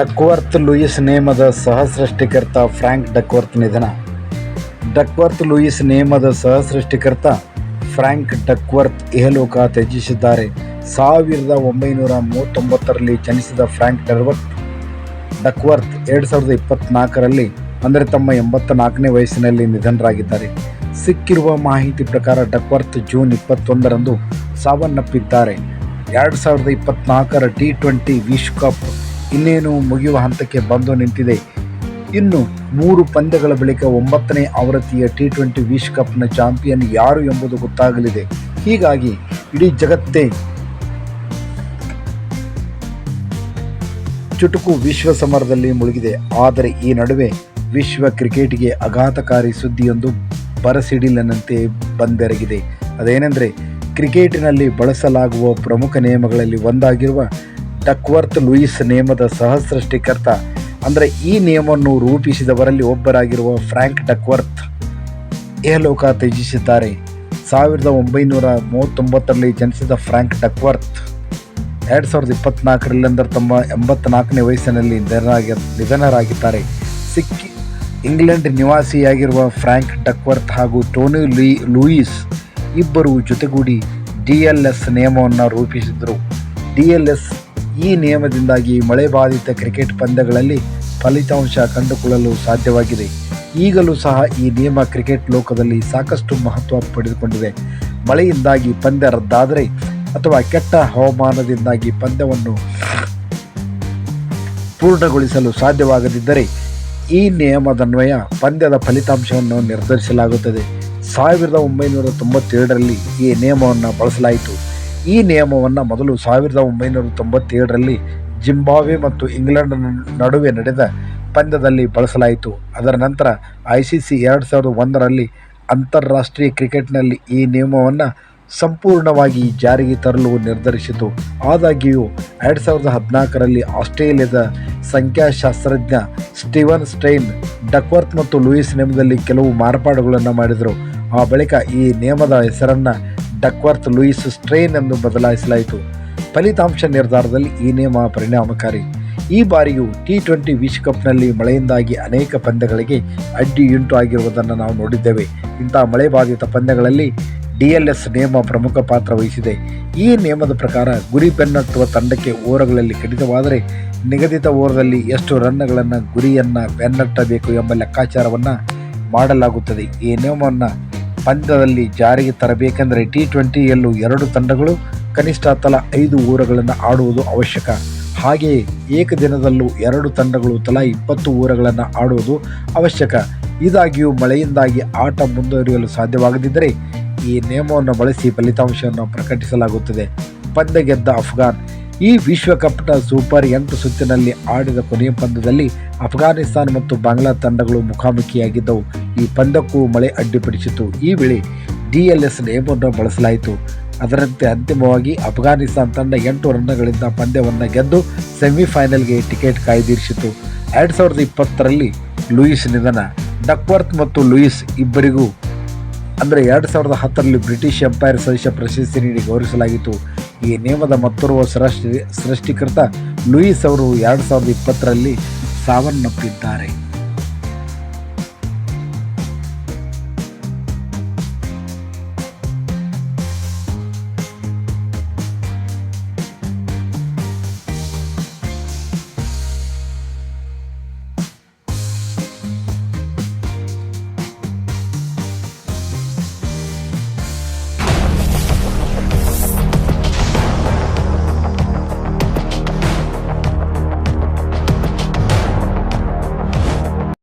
Duckworth Lewis ನೇಮದ ಸಹಸೃಷ್ಟಿಕರ್ತ Frank Duckworth ನಿಧನ. ಡಕ್ವರ್ತ್ ಲೂಯಿಸ್ ನೇಮದ ಸಹಸೃಷ್ಟಿಕರ್ತ ಫ್ರ್ಯಾಂಕ್ ಡಕ್ವರ್ತ್ ಇಹಲೋಕ ತ್ಯಜಿಸಿದ್ದಾರೆ. ಸಾವಿರದ ಒಂಬೈನೂರ ಮೂವತ್ತೊಂಬತ್ತರಲ್ಲಿ ಜನಿಸಿದ ಫ್ರ್ಯಾಂಕ್ ಡರ್ವರ್ತ್ ಡಕ್ವರ್ತ್ ಎರಡು ಸಾವಿರದ ಇಪ್ಪತ್ನಾಲ್ಕರಲ್ಲಿ ಅಂದರೆ ತಮ್ಮ ಎಂಬತ್ತ ನಾಲ್ಕನೇ ವಯಸ್ಸಿನಲ್ಲಿ ನಿಧನರಾಗಿದ್ದಾರೆ. ಸಿಕ್ಕಿರುವ ಮಾಹಿತಿ ಪ್ರಕಾರ ಡಕ್ವರ್ತ್ ಜೂನ್ ಇಪ್ಪತ್ತೊಂದರಂದು ಸಾವನ್ನಪ್ಪಿದ್ದಾರೆ. ಎರಡು ಸಾವಿರದ ಇಪ್ಪತ್ನಾಲ್ಕರ ಟಿ ಟ್ವೆಂಟಿ ವಿಶ್ವಕಪ್ ಇನ್ನೇನು ಮುಗಿಯುವ ಹಂತಕ್ಕೆ ಬಂದು ನಿಂತಿದೆ. ಇನ್ನು ಮೂರು ಪಂದ್ಯಗಳ ಬಳಿಕ ಒಂಬತ್ತನೇ ಆವೃತ್ತಿಯ ಟಿ ಟ್ವೆಂಟಿ ವಿಶ್ವಕಪ್ನ ಚಾಂಪಿಯನ್ ಯಾರು ಎಂಬುದು ಗೊತ್ತಾಗಲಿದೆ. ಹೀಗಾಗಿ ಇಡೀ ಜಗತ್ತೇ ಚುಟುಕು ವಿಶ್ವ ಸಮರದಲ್ಲಿ ಮುಳುಗಿದೆ. ಆದರೆ ಈ ನಡುವೆ ವಿಶ್ವ ಕ್ರಿಕೆಟ್ಗೆ ಆಘಾತಕಾರಿ ಸುದ್ದಿಯೊಂದು ಬರಸಿಡಿಲನಂತೆ ಬಂದೆರಗಿದೆ. ಅದೇನೆಂದರೆ, ಕ್ರಿಕೆಟಿನಲ್ಲಿ ಬಳಸಲಾಗುವ ಪ್ರಮುಖ ನಿಯಮಗಳಲ್ಲಿ ಒಂದಾಗಿರುವ ಡಕ್ವರ್ತ್ ಲೂಯಿಸ್ ನಿಯಮದ ಸಹ ಸೃಷ್ಟಿಕರ್ತ ಅಂದರೆ ಈ ನಿಯಮವನ್ನು ರೂಪಿಸಿದವರಲ್ಲಿ ಒಬ್ಬರಾಗಿರುವ ಫ್ರ್ಯಾಂಕ್ ಡಕ್ವರ್ತ್. ಏಹಲೋಕ ತ್ಯಜಿಸಿದ್ದಾರೆ. ಸಾವಿರದ ಒಂಬೈನೂರ ಮೂವತ್ತೊಂಬತ್ತರಲ್ಲಿ ಜನಿಸಿದ ಫ್ರ್ಯಾಂಕ್ ಡಕ್ವರ್ತ್. ಎರಡು ಸಾವಿರದ ಇಪ್ಪತ್ತ್ನಾಲ್ಕರಲ್ಲಿ ಅಂದರೆ ತಮ್ಮ ಎಂಬತ್ನಾಲ್ಕನೇ ವಯಸ್ಸಿನಲ್ಲಿ ನಿಧನರಾಗಿ, ನಿಧನರಾಗಿದ್ದಾರೆ. ಸಿಕ್ಕಿ, ಇಂಗ್ಲೆಂಡ್ ನಿವಾಸಿಯಾಗಿರುವ ಫ್ರ್ಯಾಂಕ್ ಡಕ್ವರ್ತ್ ಹಾಗೂ ಟೋನಿ ಲೂಯಿ, ಲೂಯಿಸ್ ಇಬ್ಬರು ಜೊತೆಗೂಡಿ ಡಿ ಎಲ್ ಎಸ್ ನಿಯಮವನ್ನು ರೂಪಿಸಿದರು ಡಿ ಎಲ್ ಎಸ್ ಈ ನಿಯಮದಿಂದಾಗಿ ಮಳೆ ಬಾಧಿತ ಕ್ರಿಕೆಟ್ ಪಂದ್ಯಗಳಲ್ಲಿ ಫಲಿತಾಂಶ ಕಂಡುಕೊಳ್ಳಲು ಸಾಧ್ಯವಾಗಿದೆ. ಈಗಲೂ ಸಹ ಈ ನಿಯಮ ಕ್ರಿಕೆಟ್ ಲೋಕದಲ್ಲಿ ಸಾಕಷ್ಟು ಮಹತ್ವ ಪಡೆದುಕೊಂಡಿದೆ. ಮಳೆಯಿಂದಾಗಿ ಪಂದ್ಯ ರದ್ದಾದರೆ ಅಥವಾ ಕೆಟ್ಟ ಹವಾಮಾನದಿಂದಾಗಿ ಪಂದ್ಯವನ್ನು ಪೂರ್ಣಗೊಳಿಸಲು ಸಾಧ್ಯವಾಗದಿದ್ದರೆ ಈ ನಿಯಮದನ್ವಯ ಪಂದ್ಯದ ಫಲಿತಾಂಶವನ್ನು ನಿರ್ಧರಿಸಲಾಗುತ್ತದೆ. ಸಾವಿರದ ಒಂಬೈನೂರ ತೊಂಬತ್ತೇಳರಲ್ಲಿ ಈ ನಿಯಮವನ್ನು ಬಳಸಲಾಯಿತು. ಈ ನಿಯಮವನ್ನು ಮೊದಲು ಸಾವಿರದ ಒಂಬೈನೂರ ತೊಂಬತ್ತೇಳರಲ್ಲಿ ಜಿಂಬಾಬ್ವೆ ಮತ್ತು ಇಂಗ್ಲೆಂಡ್ ನಡುವೆ ನಡೆದ ಪಂದ್ಯದಲ್ಲಿ ಬಳಸಲಾಯಿತು. ಅದರ ನಂತರ ಐ ಸಿ ಸಿ ಎರಡು ಸಾವಿರದ ಒಂದರಲ್ಲಿ ಅಂತಾರಾಷ್ಟ್ರೀಯ ಕ್ರಿಕೆಟ್ನಲ್ಲಿ ಈ ನಿಯಮವನ್ನು ಸಂಪೂರ್ಣವಾಗಿ ಜಾರಿಗೆ ತರಲು ನಿರ್ಧರಿಸಿತು. ಆದಾಗ್ಯೂ, ಎರಡು ಸಾವಿರದ ಹದಿನಾಲ್ಕರಲ್ಲಿ ಆಸ್ಟ್ರೇಲಿಯಾದ ಸಂಖ್ಯಾಶಾಸ್ತ್ರಜ್ಞ ಸ್ಟೀವನ್ ಸ್ಟೈನ್, ಡಕ್ವರ್ತ್ ಮತ್ತು ಲೂಯಿಸ್ ನಿಯಮದಲ್ಲಿ ಕೆಲವು ಮಾರ್ಪಾಡುಗಳನ್ನು ಮಾಡಿದರು. ಆ ಬಳಿಕ ಈ ನಿಯಮದ ಹೆಸರನ್ನು ಡಕ್ವರ್ತ್ ಲೂಯಿಸ್ ಸ್ಟ್ರೈನ್ ಎಂದು ಬದಲಾಯಿಸಲಾಯಿತು. ಫಲಿತಾಂಶ ನಿರ್ಧಾರದಲ್ಲಿ ಈ ನಿಯಮ ಪರಿಣಾಮಕಾರಿ. ಈ ಬಾರಿಯು ಟಿ ಟ್ವೆಂಟಿ ವಿಶ್ವಕಪ್ನಲ್ಲಿ ಮಳೆಯಿಂದಾಗಿ ಅನೇಕ ಪಂದ್ಯಗಳಿಗೆ ಅಡ್ಡಿಯುಂಟು ಆಗಿರುವುದನ್ನು ನಾವು ನೋಡಿದ್ದೇವೆ. ಇಂಥ ಮಳೆ ಬಾಧಿತ ಪಂದ್ಯಗಳಲ್ಲಿ ಡಿ ಎಲ್ ಎಸ್ ನಿಯಮ ಪ್ರಮುಖ ಪಾತ್ರ ವಹಿಸಿದೆ. ಈ ನಿಯಮದ ಪ್ರಕಾರ ಗುರಿ ಬೆನ್ನಟ್ಟುವ ತಂಡಕ್ಕೆ ಓರಗಳಲ್ಲಿ ಕಡಿತವಾದರೆ ನಿಗದಿತ ಓರದಲ್ಲಿ ಎಷ್ಟು ರನ್ಗಳನ್ನು ಗುರಿಯನ್ನು ಬೆನ್ನಟ್ಟಬೇಕು ಎಂಬ ಲೆಕ್ಕಾಚಾರವನ್ನು ಮಾಡಲಾಗುತ್ತದೆ. ಈ ನಿಯಮವನ್ನು ಪಂದ್ಯದಲ್ಲಿ ಜಾರಿಗೆ ತರಬೇಕೆಂದರೆ ಟಿ ಟ್ವೆಂಟಿಯಲ್ಲೂ ಎರಡು ತಂಡಗಳು ಕನಿಷ್ಠ ತಲಾ ಐದು ಓವರ್ಗಳನ್ನು ಆಡುವುದು ಅವಶ್ಯಕ. ಹಾಗೆಯೇ ಏಕದಿನದಲ್ಲೂ ಎರಡು ತಂಡಗಳು ತಲಾ ಇಪ್ಪತ್ತು ಊರುಗಳನ್ನು ಆಡುವುದು ಅವಶ್ಯಕ. ಇದಾಗಿಯೂ ಮಳೆಯಿಂದಾಗಿ ಆಟ ಮುಂದುವರಿಯಲು ಸಾಧ್ಯವಾಗದಿದ್ದರೆ ಈ ನಿಯಮವನ್ನು ಬಳಸಿ ಫಲಿತಾಂಶವನ್ನು ಪ್ರಕಟಿಸಲಾಗುತ್ತದೆ. ಪಂದ್ಯ ಗೆದ್ದ ಅಫ್ಘಾನ್. ಈ ವಿಶ್ವಕಪ್ನ ಸೂಪರ್ ಎಂಟು ಸುತ್ತಿನಲ್ಲಿ ಆಡಿದ ಕೊನೆಯ ಪಂದ್ಯದಲ್ಲಿ ಅಫ್ಘಾನಿಸ್ತಾನ್ ಮತ್ತು ಬಾಂಗ್ಲಾ ತಂಡಗಳು ಮುಖಾಮುಖಿಯಾಗಿದ್ದವು. ಈ ಪಂದ್ಯಕ್ಕೂ ಮಳೆ ಅಡ್ಡಿಪಡಿಸಿತು ಈ ವೇಳೆ ಡಿಎಲ್ಎಸ್ ಎಲ್ ಎಸ್ ನಿಯಮವನ್ನು ಬಳಸಲಾಯಿತು. ಅದರಂತೆ ಅಂತಿಮವಾಗಿ ಅಫ್ಘಾನಿಸ್ತಾನ್ ತಂಡ ಎಂಟು ರನ್ಗಳಿಂದ ಪಂದ್ಯವನ್ನು ಗೆದ್ದು ಸೆಮಿಫೈನಲ್ಗೆ ಟಿಕೆಟ್ ಕಾಯ್ದಿರಿಸಿತು ಎರಡು ಸಾವಿರದ ಇಪ್ಪತ್ತರಲ್ಲಿ ಲೂಯಿಸ್ ನಿಧನ. ಡಕ್ವರ್ತ್ ಮತ್ತು ಲೂಯಿಸ್ ಇಬ್ಬರಿಗೂ ಅಂದರೆ ಎರಡು ಸಾವಿರದ ಹತ್ತರಲ್ಲಿ ಬ್ರಿಟಿಷ್ ಎಂಪೈರ್ ಸದಸ್ಯ ಪ್ರಶಸ್ತಿ ನೀಡಿ ಗೌರವಿಸಲಾಗಿತ್ತು. ಈ ನಿಯಮದ ಮತ್ತೋರ್ವ ಸೃಷ್ಟಿ, ಸೃಷ್ಟಿಕರ್ತ ಲೂಯಿಸ್ ಅವರು ಎರಡು ಸಾವಿರದ ಇಪ್ಪತ್ತರಲ್ಲಿ ಸಾವನ್ನಪ್ಪಿದ್ದಾರೆ.